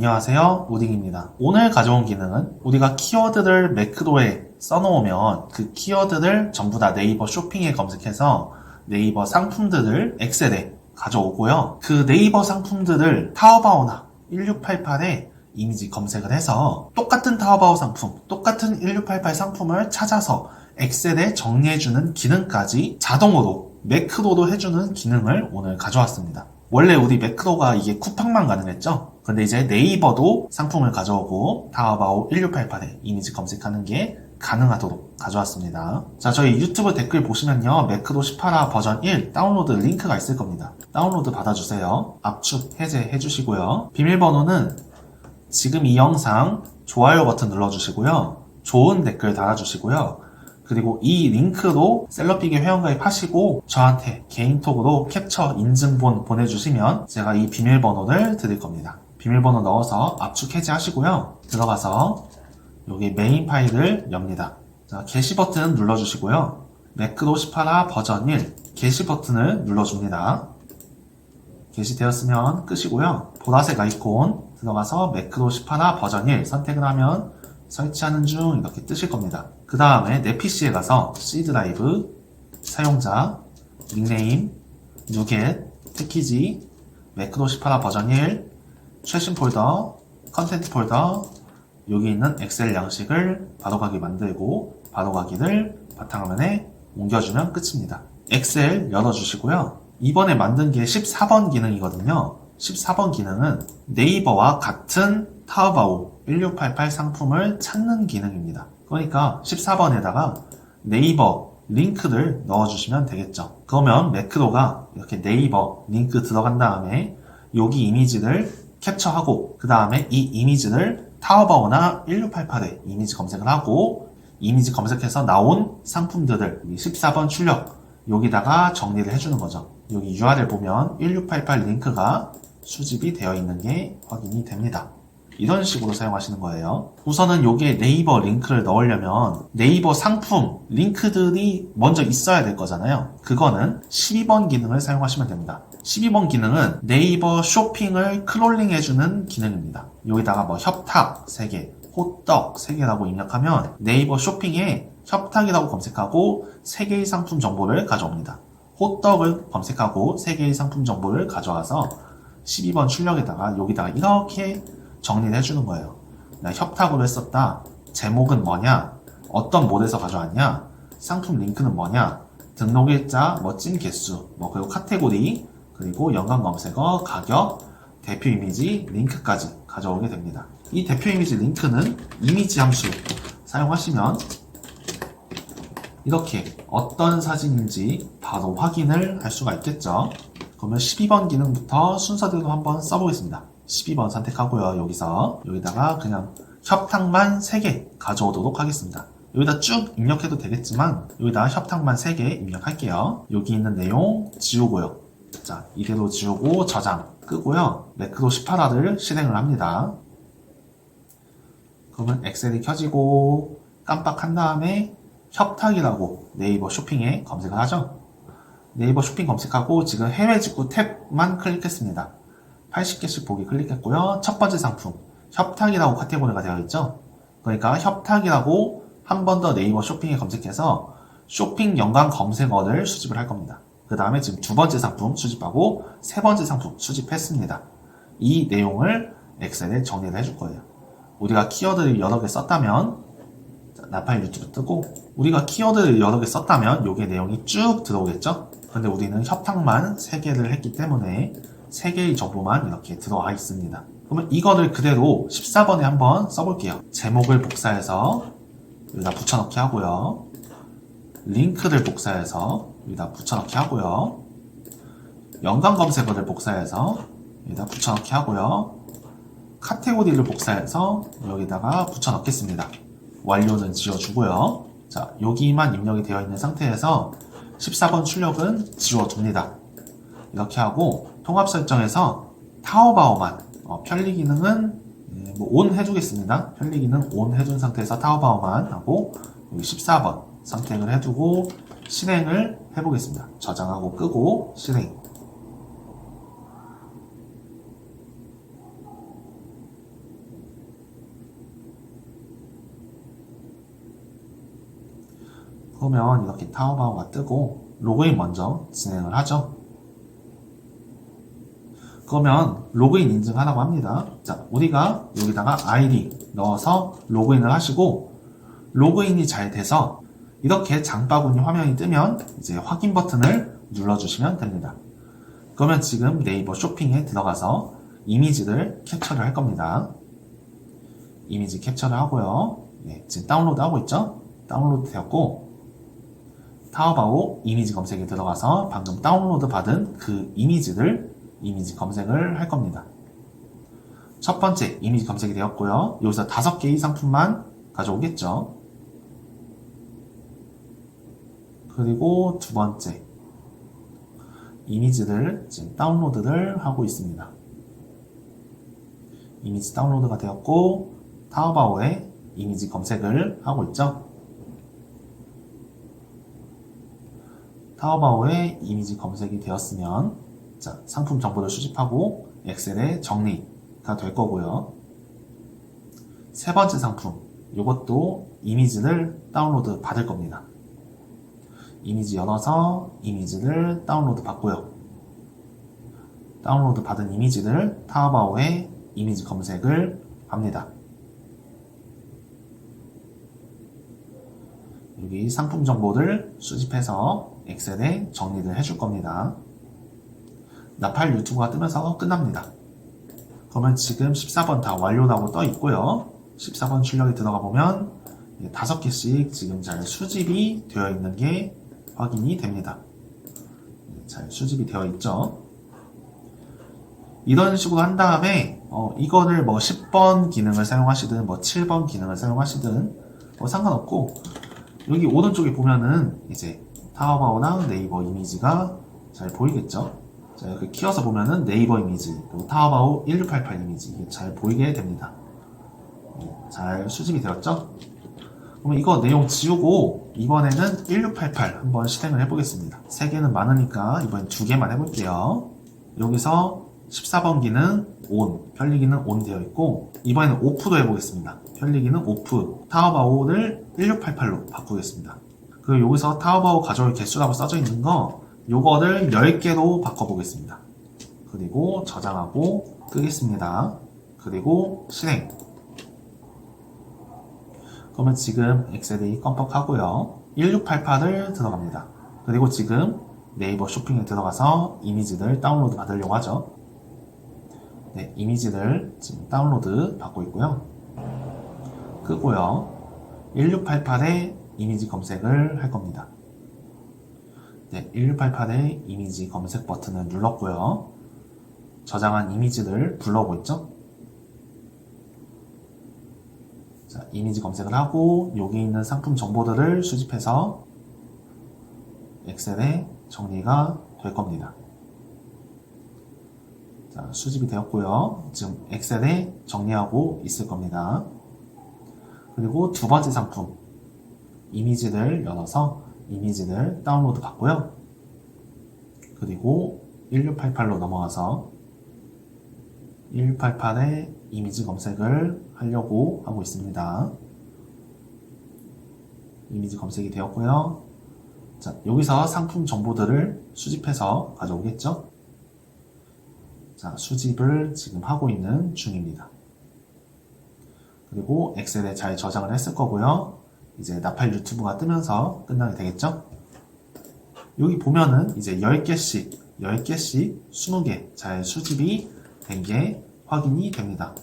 안녕하세요. 우딩입니다. 오늘 가져온 기능은 우리가 키워드를 매크로에 써놓으면 그 키워드를 전부 다 네이버 쇼핑에 검색해서 네이버 상품들을 엑셀에 가져오고요. 그 네이버 상품들을 타오바오나 1688에 이미지 검색을 해서 똑같은 타오바오 상품 똑같은 1688 상품을 찾아서 엑셀에 정리해주는 기능까지 자동으로 매크로로 해주는 기능을 오늘 가져왔습니다. 원래 우리 매크로가 이게 쿠팡만 가능했죠? 근데 이제 네이버도 상품을 가져오고 타오바오 1688에 이미지 검색하는 게 가능하도록 가져왔습니다. 자, 저희 유튜브 댓글 보시면요. 매크로 18화 버전 1 다운로드 링크가 있을 겁니다. 다운로드 받아주세요. 압축 해제해 주시고요. 비밀번호는 지금 이 영상 좋아요 버튼 눌러주시고요. 좋은 댓글 달아주시고요. 그리고 이 링크로 셀럽픽에 회원가입 하시고 저한테 개인톡으로 캡처 인증본 보내주시면 제가 이 비밀번호를 드릴 겁니다. 비밀번호 넣어서 압축 해제하시고요. 들어가서 여기 메인 파일을 엽니다. 자, 게시 버튼 눌러주시고요. 매크로 18화 버전 1 게시 버튼을 눌러줍니다. 게시되었으면 끄시고요. 보라색 아이콘 들어가서 매크로 18화 버전 1 선택을 하면 설치하는 중 이렇게 뜨실 겁니다. 그 다음에 내 PC에 가서 C 드라이브, 사용자, 닉네임, 누겟, 패키지, 매크로 18화 버전 1, 최신 폴더, 컨텐츠 폴더, 여기 있는 엑셀 양식을 바로가기 만들고 바로가기를 바탕화면에 옮겨주면 끝입니다. 엑셀 열어주시고요. 이번에 만든 게 14번 기능이거든요. 14번 기능은 네이버와 같은 타오바오 1688 상품을 찾는 기능입니다. 그러니까 14번에다가 네이버 링크를 넣어주시면 되겠죠. 그러면 매크로가 이렇게 네이버 링크 들어간 다음에 여기 이미지를 캡처하고 그 다음에 이 이미지를 타오바오나 1688에 이미지 검색을 하고 이미지 검색해서 나온 상품들을 14번 출력 여기다가 정리를 해주는 거죠. 여기 URL 보면 1688 링크가 수집이 되어 있는 게 확인이 됩니다. 이런 식으로 사용하시는 거예요. 우선은 여기에 네이버 링크를 넣으려면 네이버 상품 링크들이 먼저 있어야 될 거잖아요. 그거는 12번 기능을 사용하시면 됩니다. 12번 기능은 네이버 쇼핑을 크롤링 해주는 기능입니다. 여기다가 뭐 협탁 3개, 호떡 3개라고 입력하면 네이버 쇼핑에 협탁이라고 검색하고 3개의 상품 정보를 가져옵니다. 호떡을 검색하고 3개의 상품 정보를 가져와서 12번 출력에다가 여기다가 이렇게 정리를 해주는 거예요. 나 협탁으로 했었다. 제목은 뭐냐? 어떤 모드에서 가져왔냐? 상품 링크는 뭐냐? 등록일자, 멋진 개수, 뭐 그리고 카테고리, 그리고 연관 검색어, 가격, 대표 이미지, 링크까지 가져오게 됩니다. 이 대표 이미지 링크는 이미지 함수 사용하시면 이렇게 어떤 사진인지 바로 확인을 할 수가 있겠죠. 그러면 12번 기능부터 순서대로 한번 써보겠습니다. 12번 선택하고요. 여기서 여기다가 그냥 협탁만 3개 가져오도록 하겠습니다. 여기다 쭉 입력해도 되겠지만 여기다 협탁만 3개 입력할게요. 여기 있는 내용 지우고요. 자 이대로 지우고 저장 끄고요. 매크로 18화를 실행을 합니다. 그러면 엑셀이 켜지고 깜빡한 다음에 협탁이라고 네이버 쇼핑에 검색을 하죠. 네이버 쇼핑 검색하고 지금 해외 직구 탭만 클릭했습니다. 80개씩 보기 클릭했고요. 첫 번째 상품 협탁이라고 카테고리가 되어 있죠. 그러니까 협탁이라고 한 번 더 네이버 쇼핑에 검색해서 쇼핑 연관 검색어를 수집을 할 겁니다. 그 다음에 지금 두 번째 상품 수집하고 세 번째 상품 수집했습니다. 이 내용을 엑셀에 정리를 해줄 거예요. 우리가 키워드를 여러 개 썼다면 나팔 유튜브 뜨고 우리가 키워드를 여러 개 썼다면 요게 내용이 쭉 들어오겠죠? 근데 우리는 협탁만 3개를 했기 때문에 3개의 정보만 이렇게 들어와 있습니다. 그러면 이거를 그대로 14번에 한번 써볼게요. 제목을 복사해서 여기다 붙여넣기 하고요. 링크를 복사해서 여기다 붙여넣기 하고요. 연관 검색어를 복사해서 여기다 붙여넣기 하고요. 카테고리를 복사해서 여기다가 붙여넣겠습니다. 완료는 지워주고요. 자, 여기만 입력이 되어 있는 상태에서 14번 출력은 지워둡니다. 이렇게 하고 통합 설정에서 타오바오만 어, 편리 기능은 음, 뭐온 해주겠습니다. 편리 기능 온 해준 상태에서 타오바오만 하고 14번 선택을 해두고 실행을 해보겠습니다. 저장하고 끄고 실행. 그러면 이렇게 타오바오가 뜨고 로그인 먼저 진행을 하죠. 그러면 로그인 인증하라고 합니다. 자, 우리가 여기다가 아이디 넣어서 로그인을 하시고 로그인이 잘 돼서 이렇게 장바구니 화면이 뜨면 이제 확인 버튼을 눌러주시면 됩니다. 그러면 지금 네이버 쇼핑에 들어가서 이미지를 캡처를 할 겁니다. 이미지 캡처를 하고요. 네, 지금 다운로드 하고 있죠? 다운로드 되었고 타오바오 이미지 검색에 들어가서 방금 다운로드 받은 그 이미지를 이미지 검색을 할 겁니다. 첫 번째 이미지 검색이 되었고요. 여기서 다섯 개의 상품만 가져오겠죠. 그리고 두 번째 이미지를 지금 다운로드를 하고 있습니다. 이미지 다운로드가 되었고 타오바오에 이미지 검색을 하고 있죠. 타오바오에 이미지 검색이 되었으면 자, 상품 정보를 수집하고 엑셀에 정리가 될 거고요. 세 번째 상품, 이것도 이미지를 다운로드 받을 겁니다. 이미지 열어서 이미지를 다운로드 받고요. 다운로드 받은 이미지를 타오바오에 이미지 검색을 합니다. 여기 상품 정보를 수집해서 엑셀에 정리를 해줄 겁니다. 나팔 유튜브가 뜨면서 끝납니다. 그러면 지금 14번 다 완료라고 떠 있고요. 14번 출력에 들어가 보면 5개씩 지금 잘 수집이 되어 있는 게 확인이 됩니다. 잘 수집이 되어 있죠. 이런 식으로 한 다음에 어, 이거를 뭐 10번 기능을 사용하시든 뭐 7번 기능을 사용하시든 뭐 상관없고 여기 오른쪽에 보면은 이제 타오바오나 네이버 이미지가 잘 보이겠죠? 자, 이렇게 키워서 보면은 네이버 이미지, 그리고 타오바오 1688 이미지 이게 잘 보이게 됩니다. 네, 잘 수집이 되었죠? 그러면 이거 내용 지우고 이번에는 1688 한번 실행을 해보겠습니다. 세 개는 많으니까 이번엔 두 개만 해볼게요. 여기서 14번 기는 ON, 편리기는 ON 되어 있고 이번에는 오프도 해보겠습니다. 편리기는 오프, 타오바오를 1688로 바꾸겠습니다. 그리고 여기서 타오바오 가져올 개수라고 써져 있는 거 요거를 10개로 바꿔보겠습니다. 그리고 저장하고 끄겠습니다. 그리고 실행. 그러면 지금 엑셀이 껌뻑하고요. 1688을 들어갑니다. 그리고 지금 네이버 쇼핑에 들어가서 이미지를 다운로드 받으려고 하죠. 네, 이미지를 지금 다운로드 받고 있고요. 끄고요. 1688에 이미지 검색을 할 겁니다. 네, 1688에 이미지 검색 버튼을 눌렀고요. 저장한 이미지를 불러오고 있죠. 자, 이미지 검색을 하고 여기 있는 상품 정보들을 수집해서 엑셀에 정리가 될 겁니다. 자, 수집이 되었고요. 지금 엑셀에 정리하고 있을 겁니다. 그리고 두 번째 상품 이미지를 열어서 이미지를 다운로드 받고요. 그리고 1688로 넘어가서 1688에 이미지 검색을 하려고 하고 있습니다. 이미지 검색이 되었고요. 자, 여기서 상품 정보들을 수집해서 가져오겠죠? 자, 수집을 지금 하고 있는 중입니다. 그리고 엑셀에 잘 저장을 했을 거고요. 이제 나팔 유튜브가 뜨면서 끝나게 되겠죠? 여기 보면은 이제 10개씩, 10개씩 20개 잘 수집이 된 게 확인이 됩니다.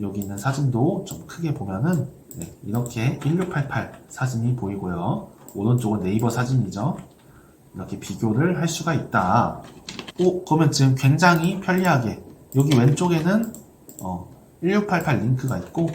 여기 있는 사진도 좀 크게 보면은 네, 이렇게 1688 사진이 보이고요. 오른쪽은 네이버 사진이죠. 이렇게 비교를 할 수가 있다. 오, 그러면 지금 굉장히 편리하게 여기 왼쪽에는 어, 1688 링크가 있고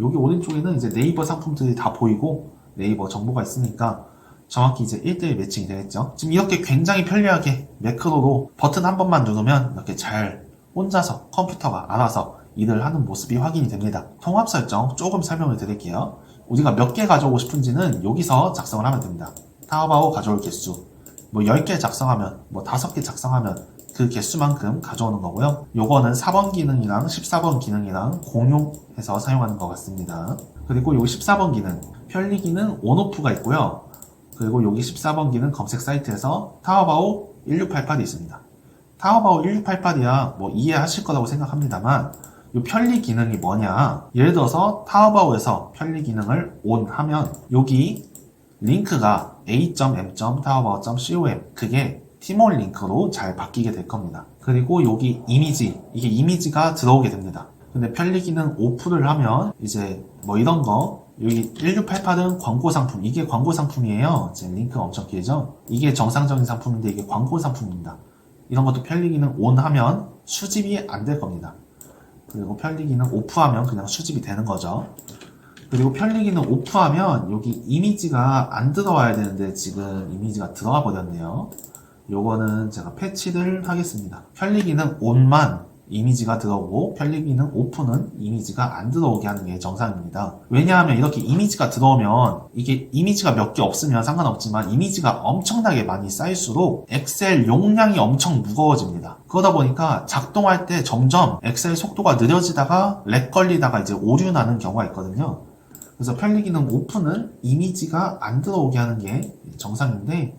여기 오른쪽에는 이제 네이버 상품들이 다 보이고 네이버 정보가 있으니까 정확히 이제 1대1 매칭이 되겠죠. 지금 이렇게 굉장히 편리하게 매크로로 버튼 한 번만 누르면 이렇게 잘 혼자서 컴퓨터가 알아서 일을 하는 모습이 확인이 됩니다. 통합 설정 조금 설명을 드릴게요. 우리가 몇 개 가져오고 싶은지는 여기서 작성을 하면 됩니다. 타오바오 가져올 개수. 뭐 10개 작성하면, 뭐 5개 작성하면 그 개수만큼 가져오는 거고요. 요거는 4번 기능이랑 14번 기능이랑 공용해서 사용하는 것 같습니다. 그리고 요 14번 기능, 편리기는 온오프가 있고요. 그리고 여기 14번기는 검색 사이트에서 타오바오 1688이 있습니다. 타오바오 1688이야 뭐 이해하실 거라고 생각합니다만 이 편리 기능이 뭐냐 예를 들어서 타오바오에서 편리 기능을 ON 하면 여기 링크가 a.m.taobao.com 그게 티몰 링크로 잘 바뀌게 될 겁니다. 그리고 여기 이미지 이게 이미지가 들어오게 됩니다. 근데 편리 기능 오프를 하면 이제 뭐 이런 거 여기 1688은 광고 상품 이게 광고 상품이에요. 지금 링크가 엄청 길죠? 이게 정상적인 상품인데 이게 광고 상품입니다. 이런 것도 편리 기능 ON 하면 수집이 안 될 겁니다. 그리고 편리 기능 오프 하면 그냥 수집이 되는 거죠. 그리고 편리 기능 오프 하면 여기 이미지가 안 들어와야 되는데 지금 이미지가 들어와 버렸네요. 요거는 제가 패치를 하겠습니다. 편리 기능 ON만 이미지가 들어오고 편리 기능 오프는 이미지가 안 들어오게 하는 게 정상입니다. 왜냐하면 이렇게 이미지가 들어오면 이게 이미지가 몇 개 없으면 상관없지만 이미지가 엄청나게 많이 쌓일수록 엑셀 용량이 엄청 무거워집니다. 그러다 보니까 작동할 때 점점 엑셀 속도가 느려지다가 렉 걸리다가 이제 오류 나는 경우가 있거든요. 그래서 편리 기능 오프는 이미지가 안 들어오게 하는 게 정상인데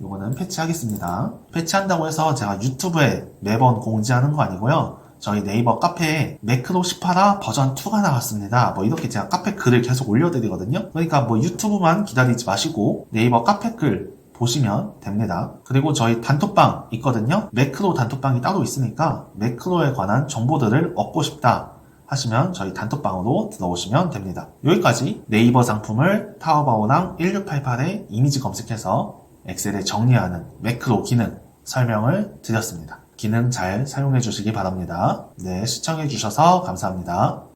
이거는 패치하겠습니다. 패치한다고 해서 제가 유튜브에 매번 공지하는 거 아니고요. 저희 네이버 카페에 매크로 18화 버전 2가 나왔습니다. 뭐 이렇게 제가 카페 글을 계속 올려드리거든요. 그러니까 뭐 유튜브만 기다리지 마시고 네이버 카페 글 보시면 됩니다. 그리고 저희 단톡방 있거든요. 매크로 단톡방이 따로 있으니까 매크로에 관한 정보들을 얻고 싶다 하시면 저희 단톡방으로 들어오시면 됩니다. 여기까지 네이버 상품을 타오바오랑 1688에 이미지 검색해서 엑셀에 정리하는 매크로 기능 설명을 드렸습니다. 기능 잘 사용해 주시기 바랍니다. 네, 시청해 주셔서 감사합니다.